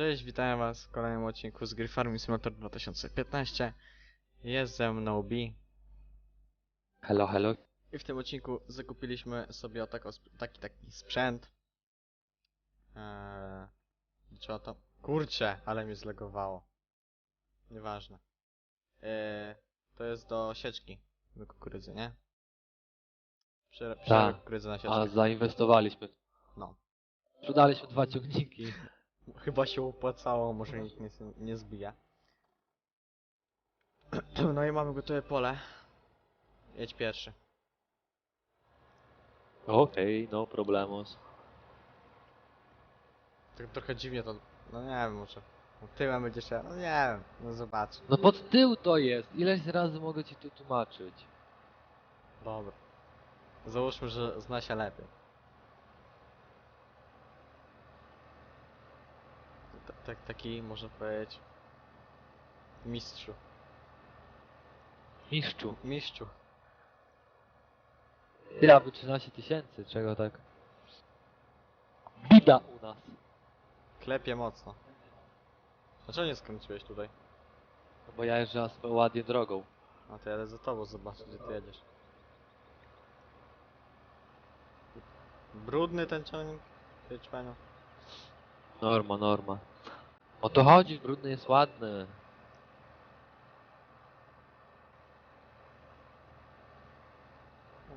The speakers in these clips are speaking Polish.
Cześć, witam was w kolejnym odcinku z gry Farming Simulator 2015. Jest ze mną B Hello, hello. i w tym odcinku zakupiliśmy sobie tako, taki taki sprzęt. Eee, trzeba to... Kurczę, ale mnie zlegowało. Nieważne. Eee, to jest do sieczki do kukurydzy, nie? Prze Tak. Kukurydzę na A sieczkę. zainwestowaliśmy. No. Sprzedaliśmy dwa ciągniki. Chyba się opłacało, może nikt nie, nie zbija. No i mamy gotowe pole. Jedź pierwszy. Okej, no problemos. Tak trochę dziwnie to... No nie wiem, może... Tyłem będzie się... No nie wiem, no zobacz. No pod tył to jest. Ileś razy mogę ci to tłumaczyć? Dobra. Załóżmy, że zna się lepiej. Ta- Tak, taki, można powiedzieć... Mistrzu. Mistrzu. Mistrzu. Ja by 13 tysięcy, czego tak? Bida u nas. Klepie mocno. Dlaczego nie skręciłeś tutaj? No bo ja jeżdżę swoją ładnie drogą. No to jadę za tobą, zobaczę gdzie ty jedziesz. Brudny ten ciągnik? Ty człeniu. Norma, norma. O to chodzi, brudny jest ładny.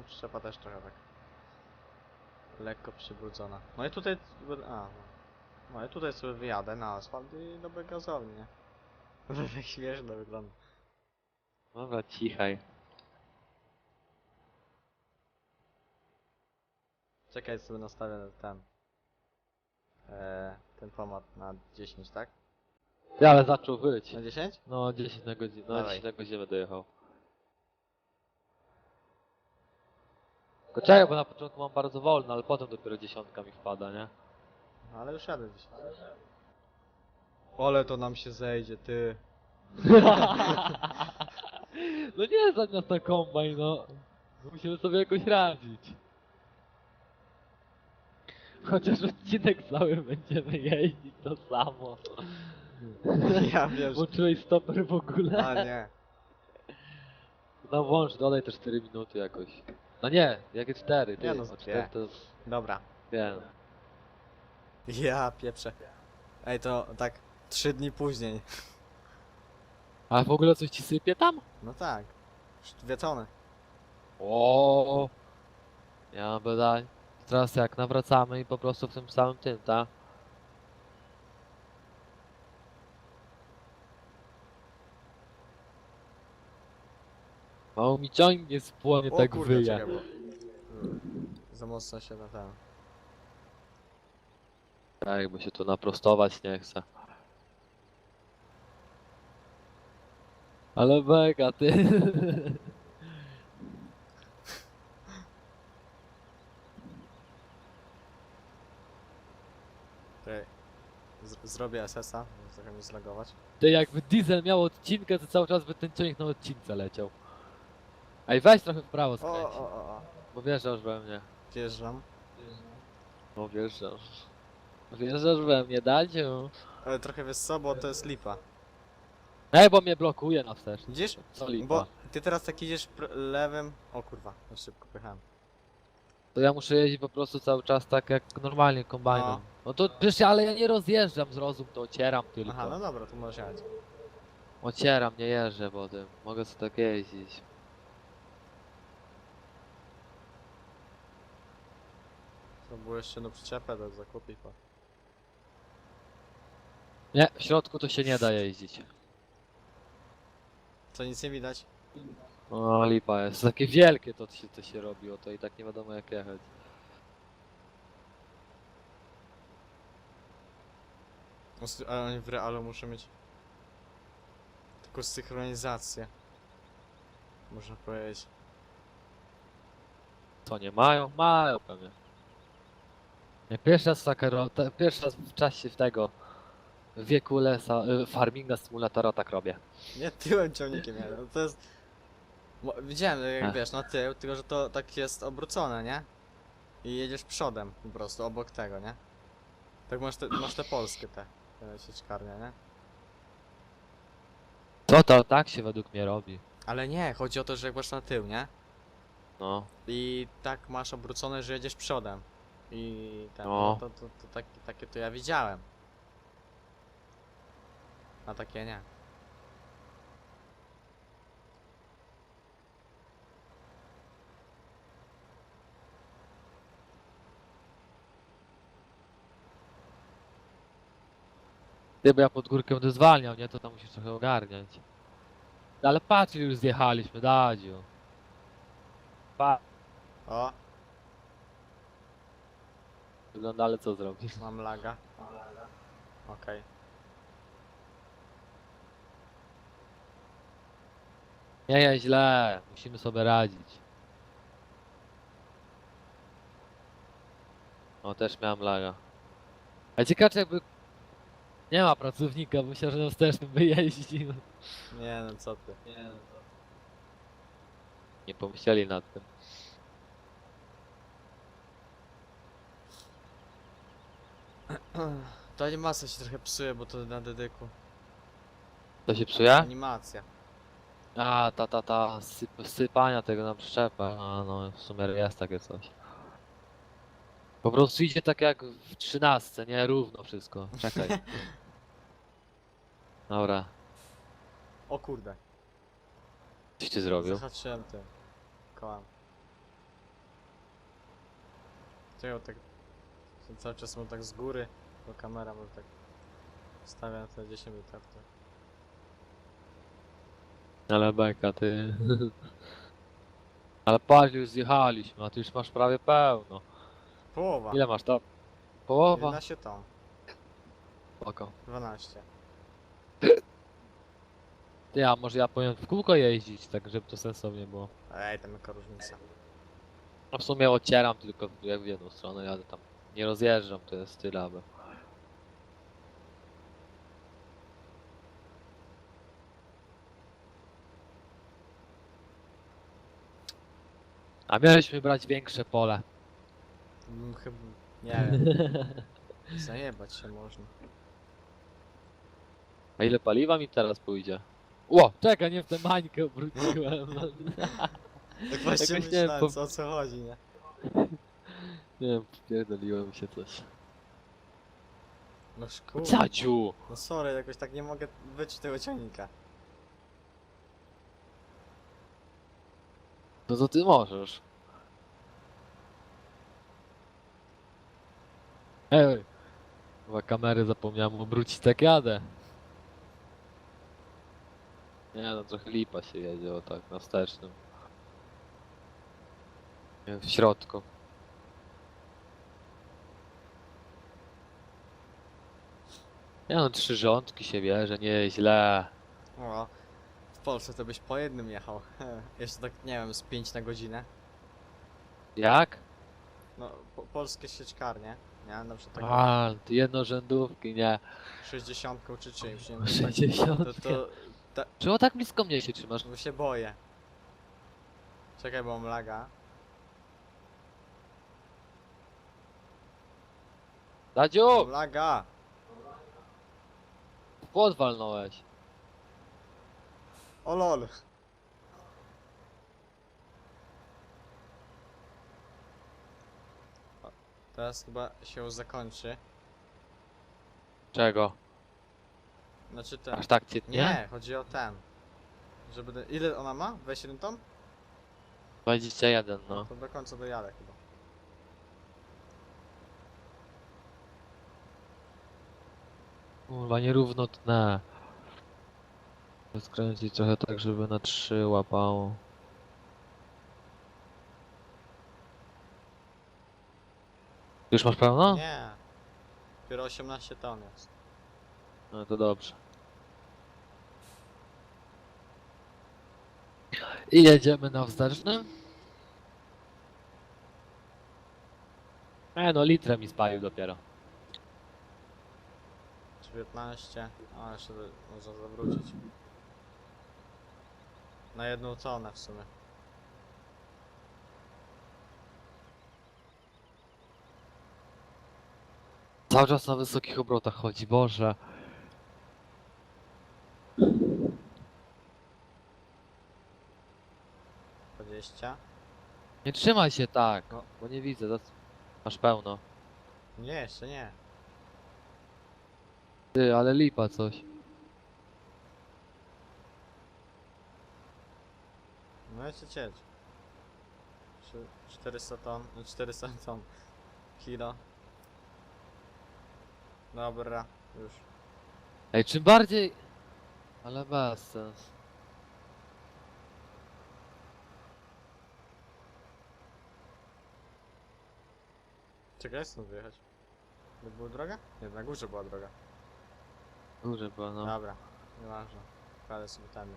Przyczepa też trochę tak. Lekko przybrudzona. No i tutaj... A, no. No i tutaj sobie wyjadę na asfalt i do gazowni, nie? To tak śmieszne wygląda. Dobra, cichaj. Czekaj, sobie nastawię ten... Eee, ten pomad na 10, tak? Ty, ale zaczął wyć. Na 10? No 10 na godzinę, no Dawaj. 10 na godzinę dojechał. Tylko czekaj, bo na początku mam bardzo wolno, ale potem dopiero dziesiątka mi wpada, nie? No, ale już jadę 10. Ale to nam się zejdzie, ty. no nie zamiast na kombajn, no. Musimy sobie jakoś radzić. Chociaż odcinek cały będziemy jeździć to samo. Ja wiem, że... Włączyłeś stoper w ogóle? A nie. No włącz, dodaj te 4 minuty jakoś. No nie, jakie 4, ty. Nie, no, o dwie. 4 to Dobra. wiem. Ja pieprzę. Ej, to tak trzy dni później. A w ogóle coś ci sypie tam? No tak. Już Dwie tony. O, Ja mam pytań. Teraz jak nawracamy i po prostu w tym samym tym, tak? Mało mi ciągnie spłonie O tak kurde, wyje. czekaj, bo... Za mocno się na ten... Tak, bo się tu naprostować nie chce. Ale beka, ty. Czekaj. Z zrobię SS-a, żeby trochę mnie zlagować. Ty jakby diesel miał odcinkę, to cały czas by ten ciągnik na odcince leciał. Ej, weź trochę w prawo O, skręć, o, o, o. bo wjeżdżasz we mnie. Wjeżdżam. No wjeżdżasz. Wjeżdżasz we mnie, Dadziu. Ale trochę wiesz co, bo to jest lipa. Ej, bo mnie blokuje na wstecz. Widzisz? Co lipa? Bo ty teraz tak idziesz pr- lewym... O kurwa, za szybko pojechałem. To ja muszę jeździć po prostu cały czas tak jak normalnie kombajnem. No. No to przecież ale ja nie rozjeżdżam, zrozum to, ocieram tylko. Aha, no dobra, to możesz jechać. Ocieram, nie jeżdżę po tym. Mogę sobie tak jeździć. To było jeszcze no przyczepę do zakupić, bo... Nie, w środku to się nie da jeździć. Co, nic nie widać? O, lipa jest. Takie wielkie to się, to się robi, o to i tak nie wiadomo jak jechać. Os- Ale oni w realu muszą mieć... Taką synchronizację. Można powiedzieć. Co nie mają? Mają pewnie. Nie, pierwszy raz ro... te- pierwszy raz w czasie tego w wieku lesa, y, farminga symulatora tak robię. Nie tyłem ciągnikiem jadę, no to jest... Mo- Widziałem, jak Ech. wiesz, na tył, tylko że to tak jest obrócone, nie? I jedziesz przodem po prostu, obok tego, nie? Tak masz te, masz te polskie te. E, sieczkarnia, nie? Co to tak się według mnie robi? Ale nie, chodzi o to, że jak masz na tył, nie? No. I tak masz obrócone, że jedziesz przodem. I ten, No. no. to, to, to takie, takie to ja widziałem. A takie nie. Bo ja pod górkę będę zwalniał, nie? To tam musisz trochę ogarniać. No, Ale patrz, ile już zjechaliśmy, Dadziu. Pa, O, wygląda, ale co zrobisz? mam laga. Okej. Nie, nie, źle. Musimy sobie radzić. O, też miałem laga. A ciekawe, czy jakby... Nie ma pracownika, bo myślę, że na wstecznym by jeździł. Nie no, co ty. Nie pomyśleli nad tym. To animacja się trochę psuje, bo to na dedyku. To się psuje? Animacja. A, ta, ta, ta, syp, sypania tego na przyczepę. A, no, w sumie jest takie coś. Po prostu idzie tak jak w trzynastce, nie? Równo wszystko. Czekaj. Dobra, O kurde. coś ty zrobił? Zahaczyłem tym. Kołem. Czego tak... to Cały czas mam tak z góry, bo kamera może tak... Stawiam te 10 minut tak to. Ale beka, ty. Ale patrz, już zjechaliśmy, a ty już masz prawie pełno. Połowa. Ile masz tam? Połowa? 11 ton. Spoko. 12. Ty, a może ja powinien w kółko jeździć, tak żeby to sensownie było. Ej, tam jaka różnica. A w sumie ocieram tylko jak w jedną stronę, jadę tam. Nie rozjeżdżam, to jest tyle, aby. A mieliśmy brać większe pole. Mm, chyba... Nie wiem. Zajebać się można. A ile paliwa mi teraz pójdzie? Ło, czekaj, nie w tę mańkę obróciłem. Tak właśnie Jakoś nie wiem, myślałem, po- co, o co chodzi, nie? Nie wiem, pierdoliłem się coś. No szkół. Caciu! No sorry, jakoś tak nie mogę być tego ciągnika. No to ty możesz. Ej! Chyba kamery zapomniałem obrócić, tak jadę. Nie no, trochę lipa się jedzie, o tak, na wstecznym. Nie, W środku. Nie no, trzy rządki się bierze, nie źle. O, w Polsce to byś po jednym jechał. Jeszcze tak, nie wiem, z 5 na godzinę. Jak? No, po, polskie sieczkarnie, nie? Na przykład tak A, ty jednorzędówki, nie. 60 czy czymś, nie? To, 60. tak, to, to, Czemu tak blisko mnie się trzymasz? bo się boję. Czekaj, bo mam laga. Dadziu! Mam laga! Płot walnąłeś. O lol! O, Teraz chyba się zakończy. Czego? Znaczy ten. Aż tak cię nie? Nie, chodzi o ten. Żeby. do- Ile ona ma? 27 ton? 21 no. To do końca dojadę chyba. Kurwa, nierówno tnę. Skręcić trochę tak, żeby na 3 łapało. Już masz pełno? Nie. Dopiero 18 ton jest. No to dobrze. I jedziemy na wstecznym? E no, litrę mi spalił dopiero. 19. A jeszcze można zawrócić. Na jedną tonę w sumie. Cały czas na wysokich obrotach chodzi, Boże. 20. Nie trzymaj się tak, No. bo nie widzę, zac- masz pełno. Nie, jeszcze nie. Ty, ale lipa coś. No jeszcze cieć. Trzy- 400 ton, no 400 ton. Kilo. Dobra, już. Ej, czym bardziej... Ale bez sens. Czekaj, stąd wyjechać? Nie była droga? Nie, na górze była droga. Duże było, no. Dobra, nieważne. Kładę sobie temy.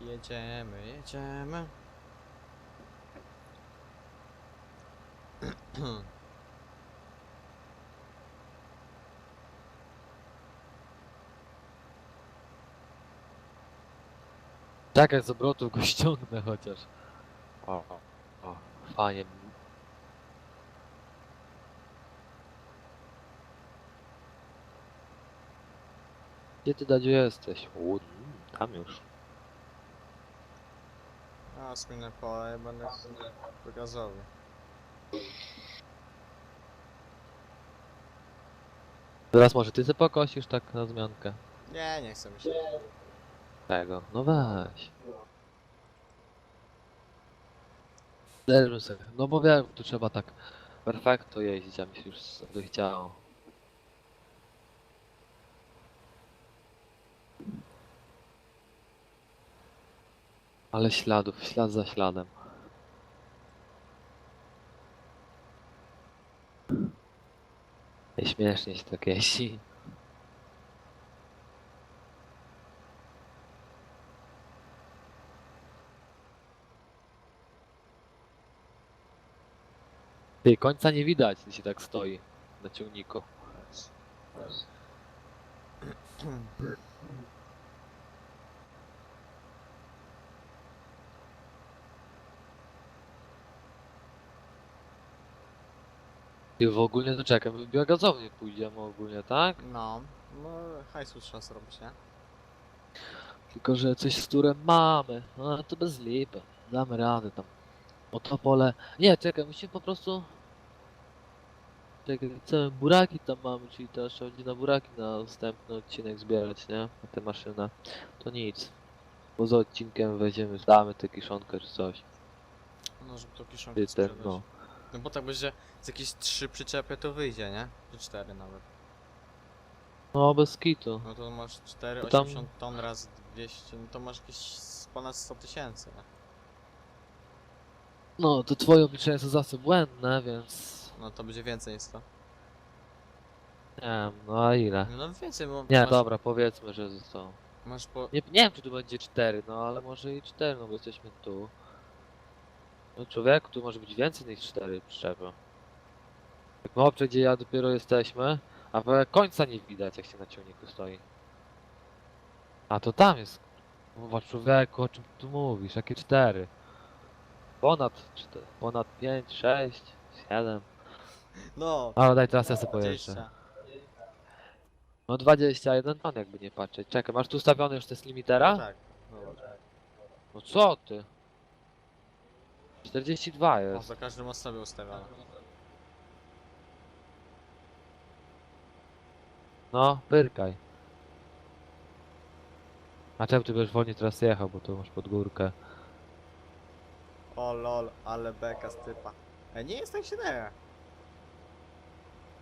Jedziemy, jedziemy. Czekaj, z obrotów go ściągnę chociaż. O, o, o. Fajnie. Gdzie ty Dadziu jesteś? U, tam już. A, sminę pole, będę wygazowy. Teraz może ty sobie pokosisz tak na zmiankę. Nie, nie chcę mi się. Tego, no weź. Sobie. No bo wiem, tu trzeba tak perfekto jeździć, a mi się już by chciało. Ale śladów, ślad za śladem. I śmiesznie się tak jeździ. Ty, końca nie widać, gdy się tak stoi na ciągniku. I w ogóle to czekam, w biogazownię pójdziemy ogólnie, tak? No, no hajsu trzeba zrobić, nie? Tylko, że coś z turem mamy. No to bez lipy. Damy radę tam. O to pole. Nie, czekaj, musimy po prostu. Czekaj, całe buraki tam mamy, czyli też trzeba będzie na buraki na następny odcinek zbierać, nie? Na tę maszynę. To nic. Poza odcinkiem weźmiemy, damy tę kiszonkę czy coś. No, żeby to kiszonkę Ty ten, no. No bo tak będzie z jakieś trzy przyczepy to wyjdzie, nie? Czy cztery nawet. No bez kitu. No to masz 4, To tam- 80 ton razy 200, no to masz jakieś ponad 100 tysięcy, nie? No, to twoje obliczenia są zawsze błędne, więc... No to będzie więcej niż 100. Nie wiem, no a ile? No więcej, bo Nie, masz, dobra, powiedzmy, że zostało. masz po... Nie, nie wiem, czy tu będzie 4, no ale może i 4, no bo jesteśmy tu. No człowieku, tu może być więcej niż 4 przyczepy. Jak mopcze, gdzie ja dopiero jesteśmy, a w końca nie widać, jak się na ciągniku stoi. A to tam jest. Mowa człowieku, o czym tu mówisz? Jakie 4? Ponad 4, ponad 5, 6, 7. No! Ale daj teraz ja sobie pojeżdżę. 20. No 21 ton jakby nie patrzeć. Czekaj, masz tu ustawiony już test limitera? Tak. Dobra. No co ty? 42 O, jest. za każdym osobie ustawione. No, pyrkaj. A czemu ty będziesz wolniej teraz jechał, bo tu masz pod górkę. O lol, ale beka z typa. E, nie jest tak źle.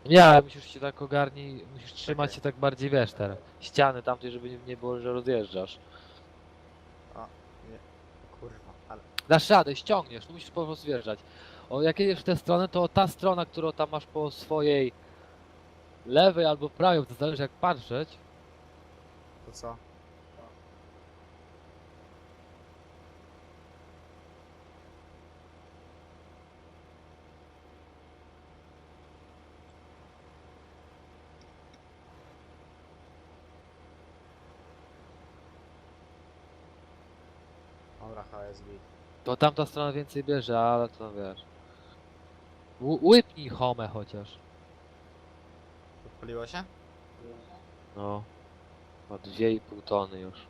Nie, ale musisz się tak ogarnij, musisz trzymać się tak bardziej, wiesz, teraz. Ściany tamtej, żeby nie, nie było, że rozjeżdżasz. Kurwa, ale... Dasz radę, ściągniesz, musisz po prostu wjeżdżać. O, jak jedziesz w tę stronę, to ta strona, którą tam masz po swojej lewej albo prawej, to zależy jak patrzeć, To co? Dobra, HSB. To tamta strona więcej bierze, ale to wiesz. Łypnij homę chociaż. Odpaliło się? No. Ma 2,5 tony już.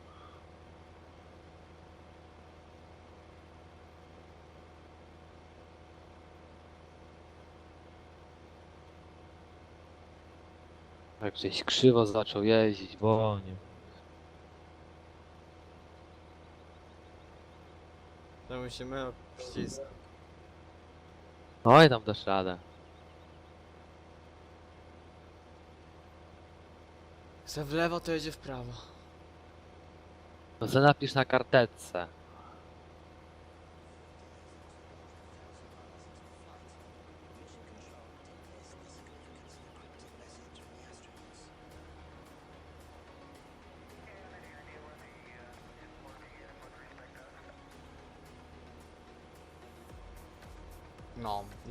Jak gdzieś krzywo zaczął jeździć, bo nie. To musimy przycisk. Oj, tam dasz radę. Chce w lewo, to jedzie w prawo. No co napisz na karteczce.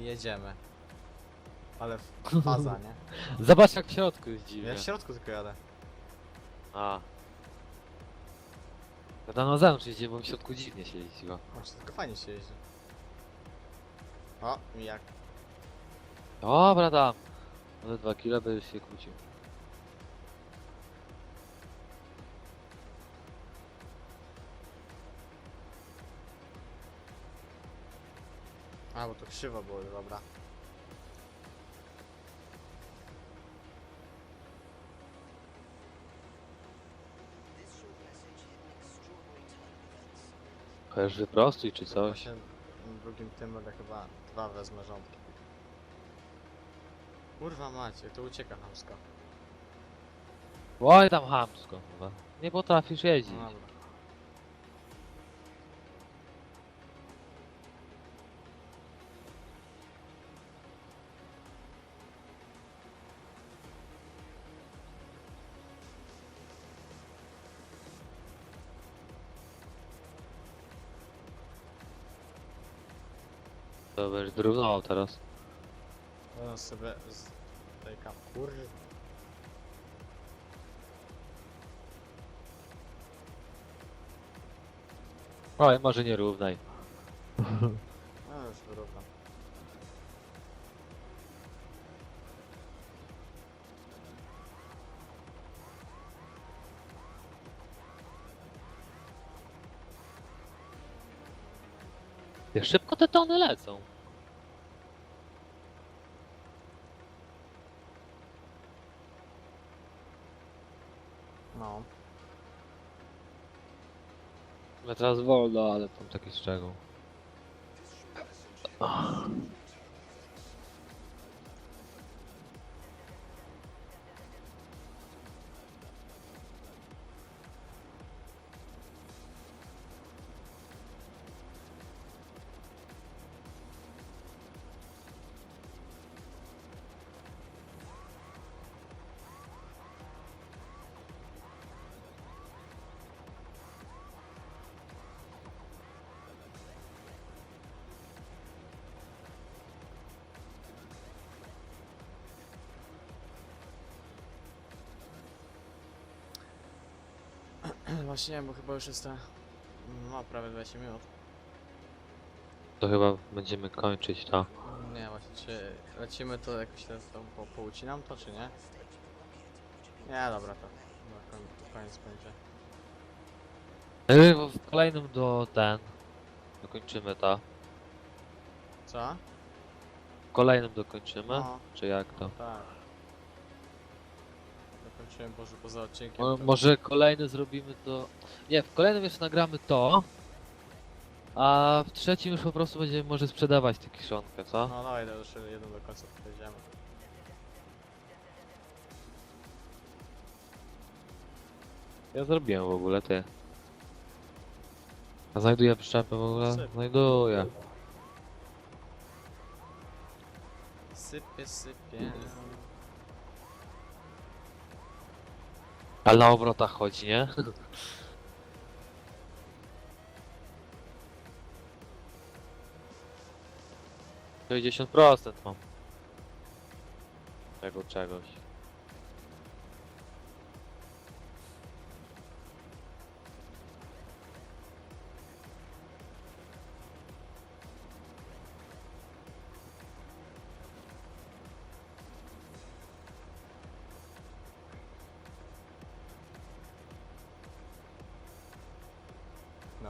Jedziemy. Ale faza, nie? Zobacz jak w środku jest dziwnie. Ja w środku tylko jadę. A. Ja na zewnątrz jeździ, bo w środku dziwnie się jeździło. Znaczy, tylko fajnie się jeździ. O, jak? Dobra tam. Może 2 kilo by się kłócił. A, bo to krzywo było, dobra. Chociaż wyprostuj czy coś. Właśnie w drugim tym będę chyba dwa wezmę rządki. Kurwa macie, to ucieka hamsko. Oj tam hamsko chyba. Nie potrafisz jeździć. No dobra. To będziesz teraz. Teraz sobie z tej kam... Kurwa. Oj, może nie równaj. No już wyrównam. Jak szybko te tony lecą. No. Ja teraz wolno, ale tam taki szczegół. Właśnie, nie, bo chyba już jest ta... No, prawie 20 minut. To chyba będziemy kończyć to. Nie, właśnie, czy lecimy to jakoś teraz to po, poucinam to, czy nie? Nie, dobra, to na koń- koniec będzie. Yy, bo w kolejnym do ten. Dokończymy to. Co? W kolejnym dokończymy? No, Czy jak to? tak. Boże poza odcinkiem. Mo to- może kolejny zrobimy to. Nie, w kolejnym jeszcze nagramy to. A w trzecim już po prostu będziemy może sprzedawać tę kiszonkę, co? No dawaj, to już jeden do końca powiedziemy. Ja zrobiłem w ogóle ty. A znajduję przyczepę w ogóle? Syp. Znajduję. Sypie, sypie. Ale na obrotach chodzi, nie? Sześćdziesiąt procent mam. Tego czegoś.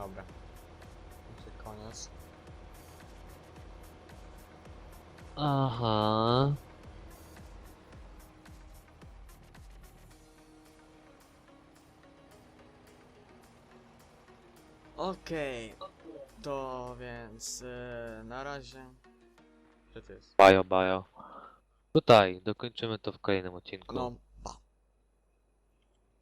Dobra. Będzie koniec. Aha. Okej. To więc yy, na razie. Gdzie to jest? Bajo, bajo. Tutaj, dokończymy to w kolejnym odcinku. No,